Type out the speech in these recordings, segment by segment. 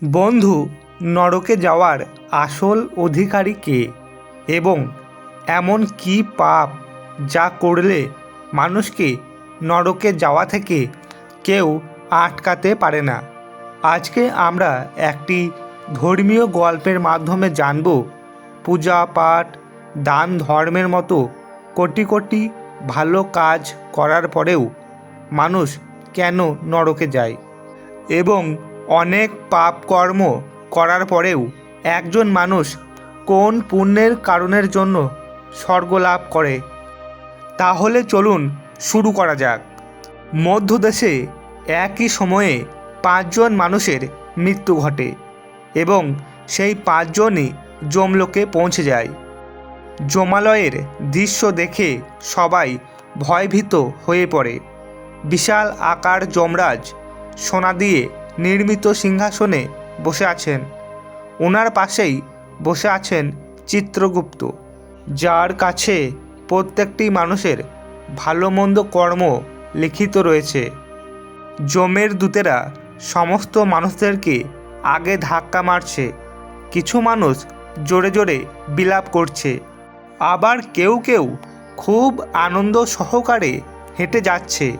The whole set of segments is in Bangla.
বন্ধু, নরকে যাওয়ার আসল অধিকারী কে? এবং এমন কি পাপ যা করলে মানুষকে নরকে যাওয়া থেকে কেউ আটকাতে পারে না? আজকে আমরা একটি ধর্মীয় গল্পের মাধ্যমে জানব, পূজা পাঠ, দান ধর্মের মতো কোটি কোটি ভালো কাজ করার পরেও মানুষ কেন নরকে যায়? এবং অনেক পাপ কর্ম করার পরেও একজন মানুষ কোন পুণ্যের কারণের জন্য স্বর্গ লাভ করে? তাহলে চলুন শুরু করা যাক। মধ্যদেশে একই সময়ে পাঁচজন মানুষের মৃত্যু ঘটে এবং সেই পাঁচজনই জমলোকে পৌঁছে যায়। জমালয়ের দৃশ্য দেখে সবাই ভয়ভীত হয়ে পড়ে। বিশাল আকার যমরাজ সোনা দিয়ে নির্মিত সিংহাসনে বসে আছেন। ওনার পাশেই বসে আছেন চিত্রগুপ্ত, যার কাছে প্রত্যেকটি মানুষের ভালো মন্দ কর্ম লিখিত রয়েছে। জমের দূতেরা সমস্ত মানুষদেরকে আগে ধাক্কা মারছে, কিছু মানুষ জোরে জোরে বিলাপ করছে। আবার কেউ কেউ খুব আনন্দ সহকারে হেঁটে যাচ্ছে।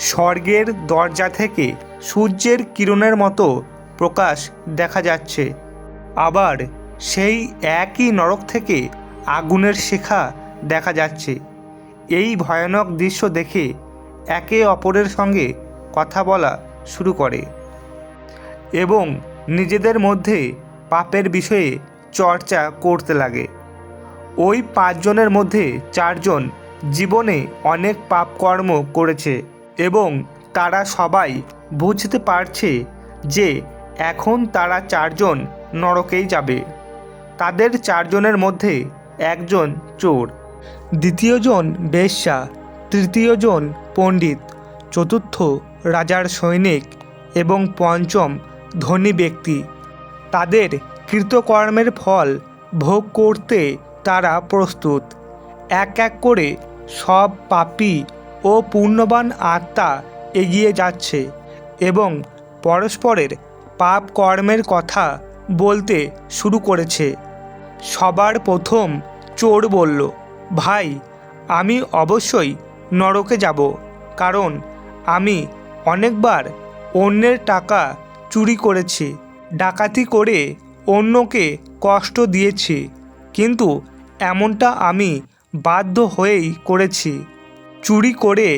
স্বর্গের দরজা থেকে সূর্যের কিরণের মতো প্রকাশ দেখা যাচ্ছে। আবার সেই একই নরক থেকে আগুনের শিখা দেখা যাচ্ছে। এই ভয়ানক দৃশ্য দেখে একে অপরের সঙ্গে কথা বলা শুরু করে এবং নিজেদের মধ্যে পাপের বিষয়ে চর্চা করতে লাগে। ওই পাঁচজনের মধ্যে চারজন জীবনে অনেক পাপকর্ম করেছে এবং তারা সবাই বুঝতে পারছে যে এখন তারা চারজন নরকেই যাবে। তাদের চারজনের মধ্যে একজন চোর, দ্বিতীয়জন বেশ্যা, তৃতীয়জন পণ্ডিত, চতুর্থ রাজার সৈনিক এবং পঞ্চম ধনী ব্যক্তি। তাদের কৃতকর্মের ফল ভোগ করতে তারা প্রস্তুত। এক এক করে সব পাপী ও পুণ্যবান আত্মা এগিয়ে যাচ্ছে এবং পরস্পরের পাপ কর্মের কথা বলতে শুরু করেছে। সবার প্রথম চোর বলল, ভাই, আমি অবশ্যই নরকে যাব, কারণ আমি অনেকবার অন্যের টাকা চুরি করেছি, ডাকাতি করে অন্যকে কষ্ট দিয়েছি, কিন্তু এমনটা আমি বাধ্য হয়েই করেছি। চুরি করে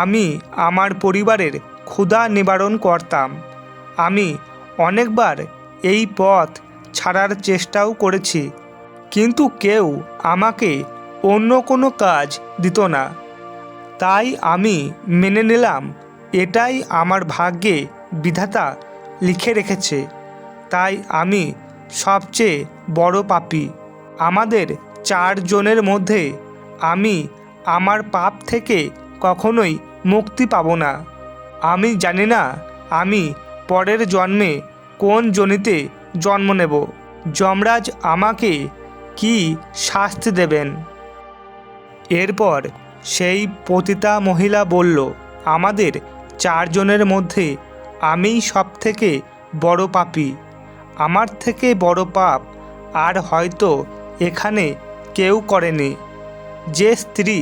আমি আমার পরিবারের ক্ষুধা নিবারণ করতাম। আমি অনেকবার এই পথ ছাড়ার চেষ্টাও করেছি, কিন্তু কেউ আমাকে অন্য কোনো কাজ দিত না। তাই আমি মেনে নিলাম, এটাই আমার ভাগ্যে বিধাতা লিখে রেখেছে। তাই আমি সবচেয়ে বড় পাপি। আমাদের চারজনের মধ্যে আমি আমার পাপ থেকে কখনোই মুক্তি পাব না। আমি জানি না আমি পরের জন্মে কোন জনিতে জন্ম নেব। যমরাজ আমাকে কি শাস্তি দেবেন? এরপর সেই পতিতা মহিলা বলল, আমাদের চারজনের মধ্যে আমিই সব থেকে বড় পাপী। আমার থেকে বড় পাপ আর হয়তো এখানে কেউ করেনি। যে স্ত্রী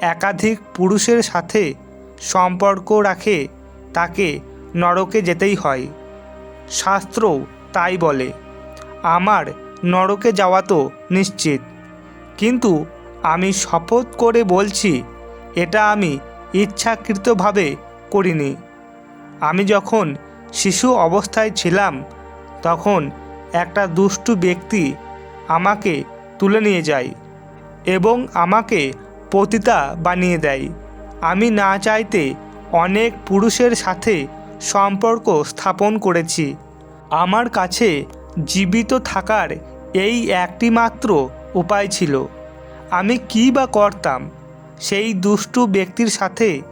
একাধিক পুরুষের সাথে সম্পর্ক রাখে, তাকে নরকে যেতেই হয়। শাস্ত্র তাই বলে, আমার নরকে যাওয়া তো নিশ্চিত, কিন্তু আমি শপথ করে বলছি, এটা আমি ইচ্ছাকৃতভাবে করিনি। আমি যখন শিশু অবস্থায় ছিলাম, তখন একটা দুষ্টু ব্যক্তি আমাকে তুলে নিয়ে যায় এবং আমাকে পতিতা বানিয়ে দেয়। আমি না চাইতে অনেক পুরুষের সাথে সম্পর্ক স্থাপন করেছি। আমার কাছে জীবিত থাকার এই একটি মাত্র উপায় ছিল। আমি কী বা করতাম? সেই দুষ্টু ব্যক্তির সাথে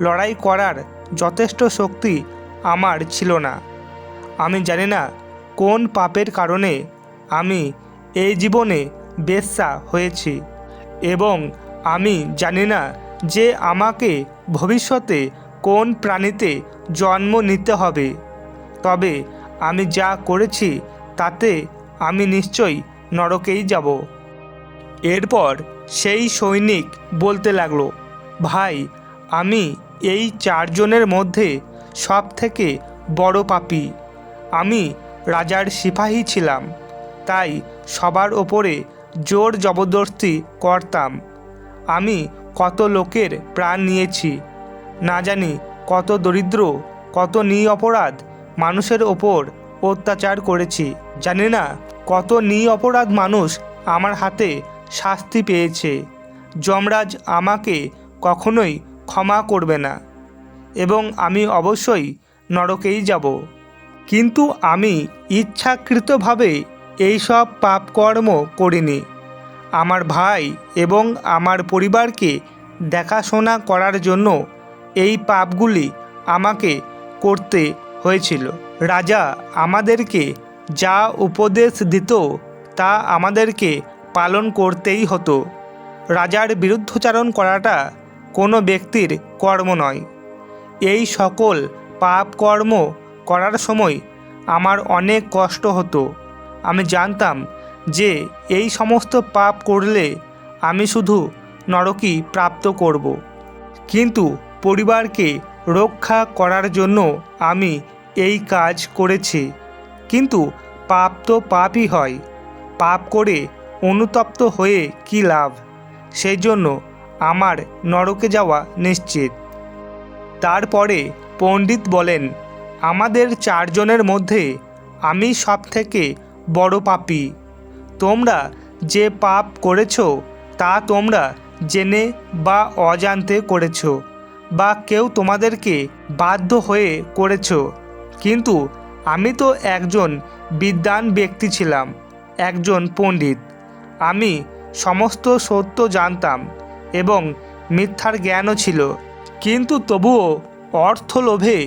লড়াই করার যথেষ্ট শক্তি আমার ছিল না। আমি জানি না কোন পাপের কারণে আমি এই জীবনে বেশ্যা হয়েছি এবং আমি জানি না যে আমাকে ভবিষ্যতে কোন প্রাণীতে জন্ম নিতে হবে। তবে আমি যা করেছি তাতে আমি নিশ্চয়ই নরকেই যাব। এরপর সেই সৈনিক বলতে লাগল, ভাই, আমি এই চারজনের মধ্যে সব থেকে বড় পাপী। আমি রাজার সিপাহী ছিলাম, তাই সবার ওপরে জোর জবরদস্তি করতাম। আমি কত লোকের প্রাণ নিয়েছি। না জানি কত দরিদ্র, কত নিঅপরাধ মানুষের ওপর অত্যাচার করেছি। জানি না কত নিঅপরাধ মানুষ আমার হাতে শাস্তি পেয়েছে। যমরাজ আমাকে কখনোই ক্ষমা করবে না এবং আমি অবশ্যই নরকেই যাব। কিন্তু আমি ইচ্ছাকৃতভাবে এইসব পাপকর্ম করিনি। আমার ভাই এবং আমার পরিবারকে দেখাশোনা করার জন্য এই পাপগুলি আমাকে করতে হয়েছিল। রাজা আমাদেরকে যা উপদেশ দিত তা আমাদেরকে পালন করতেই হতো। রাজার বিরুদ্ধচারণ করাটা কোনো ব্যক্তির কর্ম নয়। এই সকল পাপ কর্ম করার সময় আমার অনেক কষ্ট হতো। আমি জানতাম যে এই সমস্ত পাপ করলে আমি শুধু নরকই প্রাপ্ত করব। কিন্তু পরিবারকে রক্ষা করার জন্য আমি এই কাজ করেছি। কিন্তু পাপ তো পাপই হয়। পাপ করে অনুতপ্ত হয়ে কী লাভ? সেই জন্য আমার নরকে যাওয়া নিশ্চিত। তারপরে পণ্ডিত বলেন, আমাদের চারজনের মধ্যে আমি সবথেকে বড় পাপী। তোমরা যে পাপ করেছ, তা তোমরা জেনে বা অজান্তে করেছ, বা কেউ তোমাদেরকে বাধ্য হয়ে করেছ। কিন্তু আমি তো একজন বিদ্বান ব্যক্তি ছিলাম, একজন পণ্ডিত। আমি সমস্ত সত্য জানতাম এবং মিথ্যার জ্ঞানও ছিল। কিন্তু তবুও অর্থ লোভে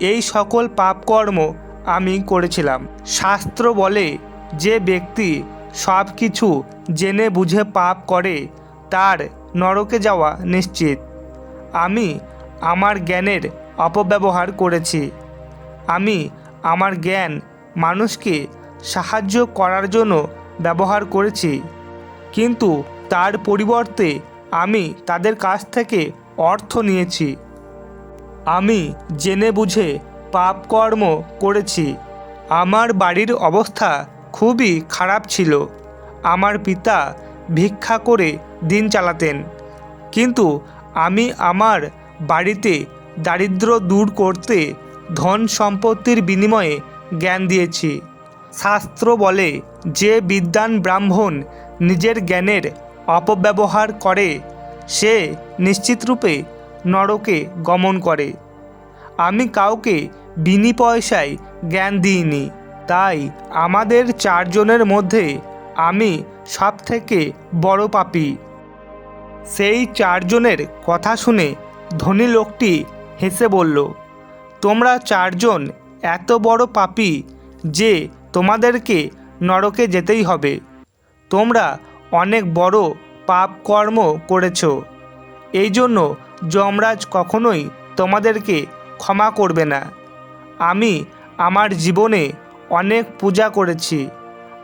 এই সকল পাপকর্ম আমি করেছিলাম। শাস্ত্র বলে যে ব্যক্তি সব কিছু জেনে বুঝে পাপ করে, তার নরকে যাওয়া নিশ্চিত। আমি আমার জ্ঞানের অপব্যবহার করেছি। আমি আমার জ্ঞান মানুষকে সাহায্য করার জন্য ব্যবহার করেছি। কিন্তু তার পরিবর্তে আমি তাদের কাছ থেকে অর্থ নিয়েছি। আমি জেনে বুঝে পাপকর্ম করেছি। আমার বাড়ির অবস্থা খুবই খারাপ ছিল। আমার পিতা ভিক্ষা করে দিন চালাতেন। কিন্তু আমি আমার বাড়িতে দারিদ্র দূর করতে ধন সম্পত্তির বিনিময়ে জ্ঞান দিয়েছি। শাস্ত্র বলে, যে বিদ্বান ব্রাহ্মণ নিজের জ্ঞানের অপব্যবহার করে, সে নিশ্চিতরূপে নরকে গমন করে। আমি কাউকে বিনি পয়সায় জ্ঞান দিইনি। তাই আমাদের চারজনের মধ্যে আমি সব থেকে বড় পাপী। সেই চারজনের কথা শুনে ধনী লোকটি হেসে বলল, তোমরা চারজন এত বড় পাপি যে তোমাদেরকে নরকে যেতেই হবে। তোমরা অনেক বড় পাপ কর্ম করেছ। এই জন্য যমরাজ কখনোই তোমাদেরকে ক্ষমা করবে না। আমি আমার জীবনে অনেক পূজা করেছি।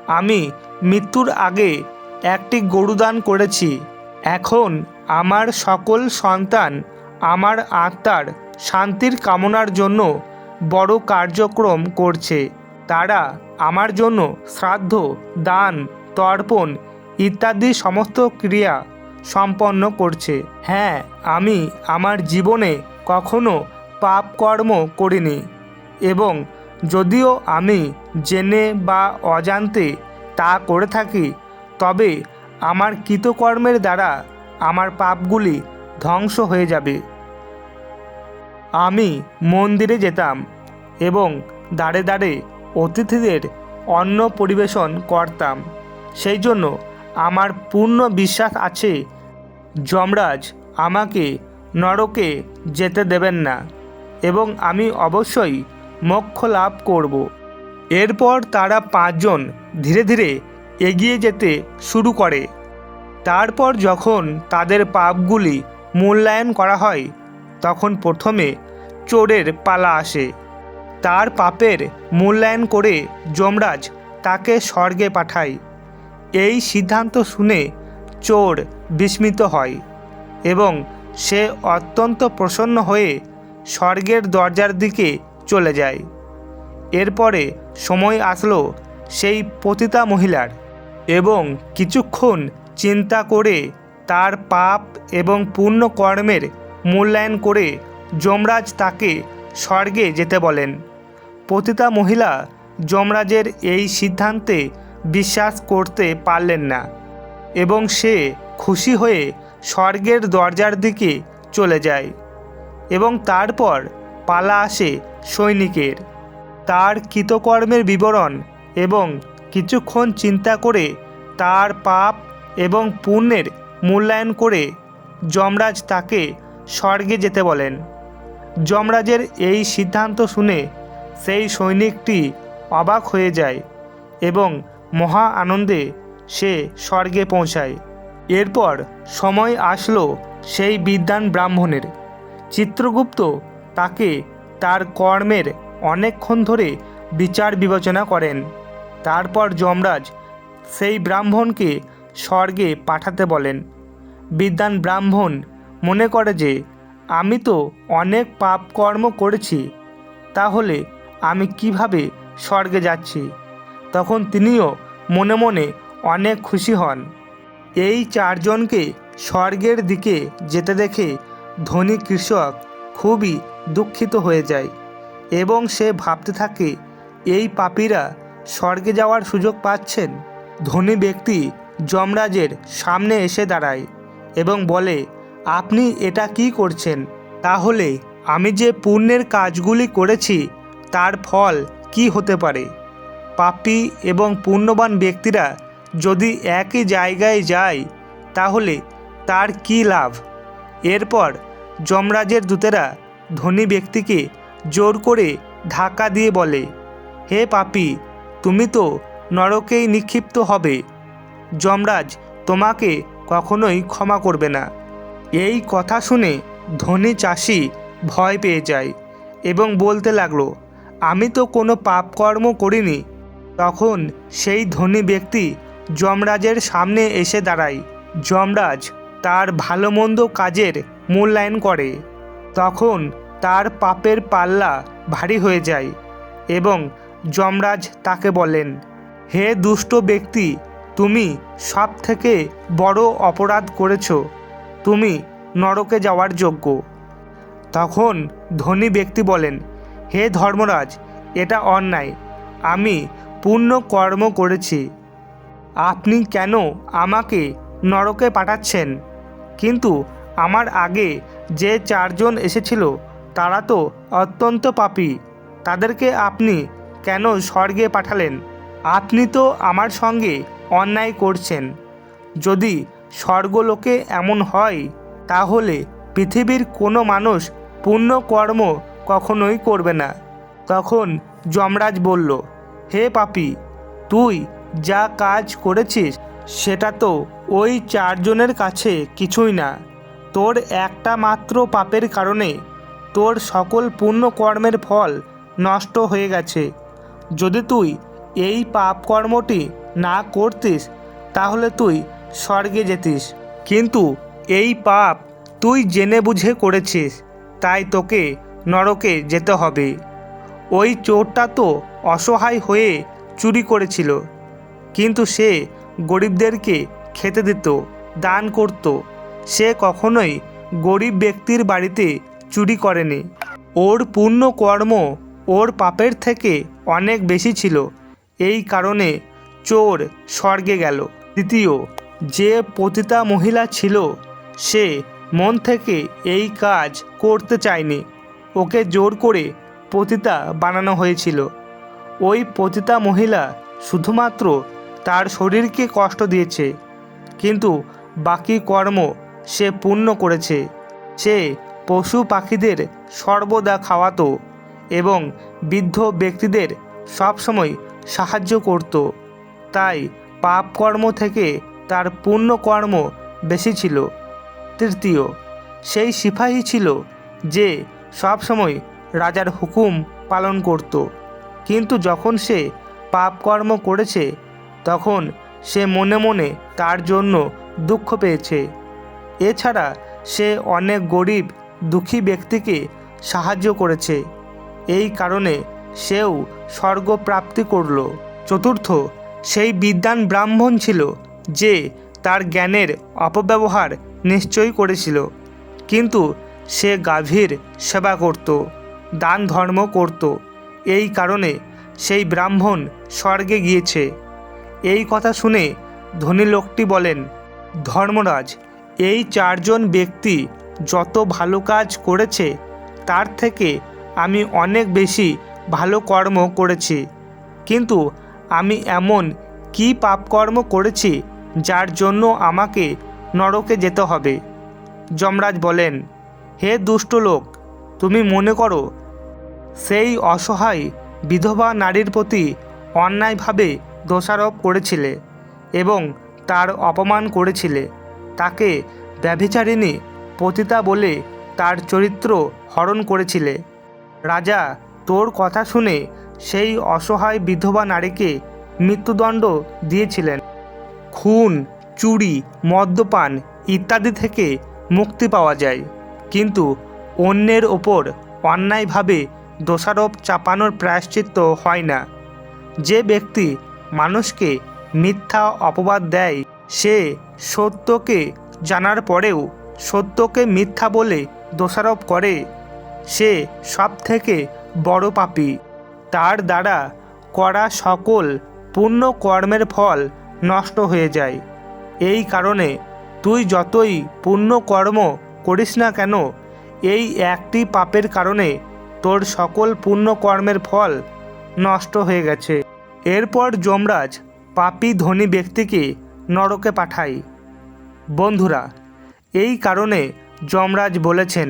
আমি মৃত্যুর আগে একটি গরুদান করেছি। এখন আমার সকল সন্তান আমার আত্মার শান্তির কামনার জন্য বড় কার্যক্রম করছে। তারা আমার জন্য শ্রাদ্ধ, দান, তর্পণ ইত্যাদি সমস্ত ক্রিয়া সম্পন্ন করছে। হ্যাঁ আমি আমার জীবনে কখনো পাপ কর্ম করিনি এবং যদিও আমি জেনে বা অজান্তে তা করে থাকি, তবে আমার কৃতকর্মের দ্বারা আমার পাপগুলি ধ্বংস হয়ে যাবে। আমি মন্দিরে যেতাম এবং দাঁড়ে দাঁড়ে অতিথিদের অন্ন পরিবেশন করতাম। সেই জন্য আমার পূর্ণ বিশ্বাস আছে, যমরাজ আমাকে নরকে যেতে দেবেন না এবং আমি অবশ্যই মোক্ষ লাভ করব। এরপর তারা পাঁচজন ধীরে ধীরে এগিয়ে যেতে শুরু করে। তারপর যখন তাদের পাপগুলি মূল্যায়ন করা হয়, তখন প্রথমে চোরের পালা আসে। তার পাপের মূল্যায়ন করে যমরাজ তাকে স্বর্গে পাঠায়। এই সিদ্ধান্ত শুনে চোর বিস্মিত হয় এবং সে অত্যন্ত প্রসন্ন হয়ে স্বর্গের দরজার দিকে চলে যায়। এরপরে সময় আসলো সেই পতিতা মহিলার এবং কিছুক্ষণ চিন্তা করে তার পাপ এবং পূর্ণ কর্মের মূল্যায়ন করে যমরাজ তাকে স্বর্গে যেতে বলেন। পতিতা মহিলা যমরাজের এই সিদ্ধান্তে বিশ্বাস করতে পারলেন না এবং সে খুশি হয়ে স্বর্গের দরজার দিকে চলে যায় এবং তারপর পালা আসে সৈনিকের। তার কৃতকর্মের বিবরণ এবং কিছুক্ষণ চিন্তা করে তার পাপ এবং পুণ্যের মূল্যায়ন করে যমরাজ তাকে স্বর্গে যেতে বলেন। যমরাজের এই সিদ্ধান্ত শুনে সেই সৈনিকটি অবাক হয়ে যায় এবং মহা আনন্দে সে স্বর্গে পৌঁছায়। এরপর সময় আসলো সেই বিদ্যান ব্রাহ্মণের। চিত্রগুপ্ত তাকে তার কর্মের অনেকক্ষণ ধরে বিচার বিবেচনা করেন। তারপর যমরাজ সেই ব্রাহ্মণকে স্বর্গে পাঠাতে বলেন। বিদ্যান ব্রাহ্মণ মনে করে যে, আমি তো অনেক পাপ কর্ম করেছি, তাহলে আমি কীভাবে স্বর্গে যাচ্ছি? তখন তিনিও মনে মনে অনেক খুশি হন। এই চারজনকে স্বর্গের দিকে যেতে দেখে ধনী কৃষক খুবই দুঃখিত হয়ে যায় এবং সে ভাবতে থাকে, এই পাপীরা স্বর্গে যাওয়ার সুযোগ পাচ্ছেন। ধনী ব্যক্তি যমরাজের সামনে এসে দাঁড়ায় এবং বলে, আপনি এটা কি করছেন? তাহলে আমি যে পুণ্যের কাজগুলি করেছি, তার ফল কি হতে পারে? পাপী এবং পুণ্যবান ব্যক্তিরা যদি একই জায়গায় যায়, তাহলে তার কি লাভ? এরপর যমরাজের দূতেরা ধনী ব্যক্তিকে জোর করে ধাক্কা দিয়ে বলে, হে পাপি, তুমি তো নরকেই নিক্ষিপ্ত হবে। যমরাজ তোমাকে কখনোই ক্ষমা করবে না এই কথা শুনে ধনী চাষি ভয় পেয়ে যায় এবং বলতে লাগল, আমি তো কোনো পাপকর্ম করিনি তখন সেই ধনী ব্যক্তি যমরাজের সামনে এসে দাঁড়ায়। যমরাজ তার ভালো মন্দ কাজের মূল্যায়ন করে, তখন তার পাপের পাল্লা ভারী হয়ে যায় এবং যমরাজ তাকে বলেন, হে দুষ্ট ব্যক্তি, তুমি সব থেকে বড় অপরাধ করেছ। তুমি নরকে যাওয়ার যোগ্য। তখন ধনী ব্যক্তি বলেন, হে ধর্মরাজ, এটা অন্যায়। আমি পূর্ণ কর্ম করেছি। আপনি কেন আমাকে নরকে পাঠাচ্ছেন? কিন্তু আমার আগে যে চারজন এসেছিল, তারা তো অত্যন্ত পাপী। তাদেরকে আপনি কেন স্বর্গে পাঠালেন? আপনি তো আমার সঙ্গে অন্যায় করছেন। যদি স্বর্গলোকে এমন হয়, তাহলে পৃথিবীর কোনো মানুষ পুণ্য কর্ম কখনোই করবে না। তখন যমরাজ বলল, হে পাপি, তুই যা কাজ করেছিস, সেটা তো ওই চারজনের কাছে কিছুই না। তোর একটা মাত্র পাপের কারণে তোর সকল পূর্ণ কর্মের ফল নষ্ট হয়ে গেছে। যদি তুই এই পাপ কর্মটি না করতিস, তাহলে তুই স্বর্গে যেতিস। কিন্তু এই পাপ তুই জেনে বুঝে করেছিস, তাই তোকে নরকে যেতে হবে। ওই চোরটা তো অসহায় হয়ে চুরি করেছিল, কিন্তু সে গরিবদেরকে খেতে দিত, দান করত। সে কখনোই গরিব ব্যক্তির বাড়িতে চুরি করেনি। ওর পূর্ণ কর্ম ওর পাপের থেকে অনেক বেশি ছিল। এই কারণে চোর স্বর্গে গেল। দ্বিতীয়, যে পতিতা মহিলা ছিল, সে মন থেকে এই কাজ করতে চায়নি। ওকে জোর করে পতিতা বানানো হয়েছিল। ওই পতিতা মহিলা শুধুমাত্র তার শরীরকে কষ্ট দিয়েছে, কিন্তু বাকি কর্ম সে পূর্ণ করেছে। সে পশু পাখিদের সর্বদা খাওয়াতো এবং বৃদ্ধ ব্যক্তিদের সবসময় সাহায্য করত। তাই পাপ কর্ম থেকে তার পুণ্য কর্ম বেশি ছিল। তৃতীয়, সেই সিপাহী ছিল যে সবসময় রাজার হুকুম পালন করত। কিন্তু যখন সে পাপকর্ম করেছে, তখন সে মনে মনে তার জন্য দুঃখ পেয়েছে। এছাড়া সে অনেক গরিব, দুঃখী ব্যক্তিকে সাহায্য করেছে। এই কারণে সেও স্বর্গ প্রাপ্তি করল। চতুর্থ, সেই বিদ্বান ব্রাহ্মণ ছিল যে তার জ্ঞানের অপব্যবহার নিশ্চয়ই করেছিল, কিন্তু সে গাভীর সেবা করত, দান ধর্ম করত। এই কারণে সেই ব্রাহ্মণ স্বর্গে গিয়েছে। এই কথা শুনে ধনী লোকটি বলেন, ধর্মরাজ এই চারজন ব্যক্তি যত ভালো কাজ করেছে, তার থেকে আমি অনেক বেশি ভালো কর্ম করেছি। কিন্তু আমি এমন কি পাপকর্ম করেছি, যার জন্য আমাকে নরকে যেতে হবে? যমরাজ বলেন, হে দুষ্ট লোক, তুমি মনে করো, সেই অসহায় বিধবা নারীর প্রতি অন্যায়ভাবে দোষারোপ করেছিলে এবং তার অপমান করেছিলে। তাকে ব্যভিচারিণী পতিতা বলে তার চরিত্র হরণ করেছিলে। রাজা, তোর কথা শুনে সেই অসহায় বিধবা নারীকে মৃত্যুদণ্ড দিয়েছিলেন। খুন, চুরি, মদ্যপান ইত্যাদি থেকে মুক্তি পাওয়া যায়। কিন্তু অন্যের ওপর অন্যায়ভাবে দোষারোপ চাপানোর প্রায়শ্চিত্ত হয় না। যে ব্যক্তি মানুষকে মিথ্যা অপবাদ দেয় সে সত্যকে জানার পরেও সত্যকে মিথ্যা বলে দোষারোপ করে। সে সব থেকে বড় পাপী। তার দ্বারা করা সকল পুণ্য কর্মের ফল নষ্ট হয়ে যায়। এই কারণে তুই যতই পুণ্য কর্ম করিস না কেন, এই একটি পাপের কারণে তোর সকল পুণ্য কর্মের ফল নষ্ট হয়ে গেছে। এরপর যমরাজ পাপী ধনী ব্যক্তিকে নরকে পাঠায় বন্ধুরা, এই কারণে যমরাজ বলেছেন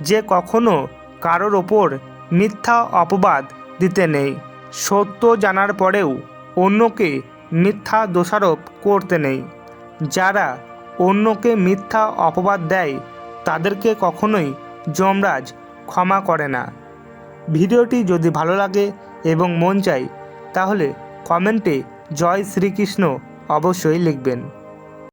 যে কখনো কারোর ওপর মিথ্যা অপবাদ দিতে নেই। সত্য জানার পরেও অন্যকে মিথ্যা দোষারোপ করতে নেই। যারা অন্যকে মিথ্যা অপবাদ দেয়, তাদেরকে কখনোই যমরাজ ক্ষমা করে না। ভিডিওটি যদি ভালো লাগে এবং মন চাই তাহলে কমেন্টে জয় শ্রীকৃষ্ণ অবশ্যই লিখবেন।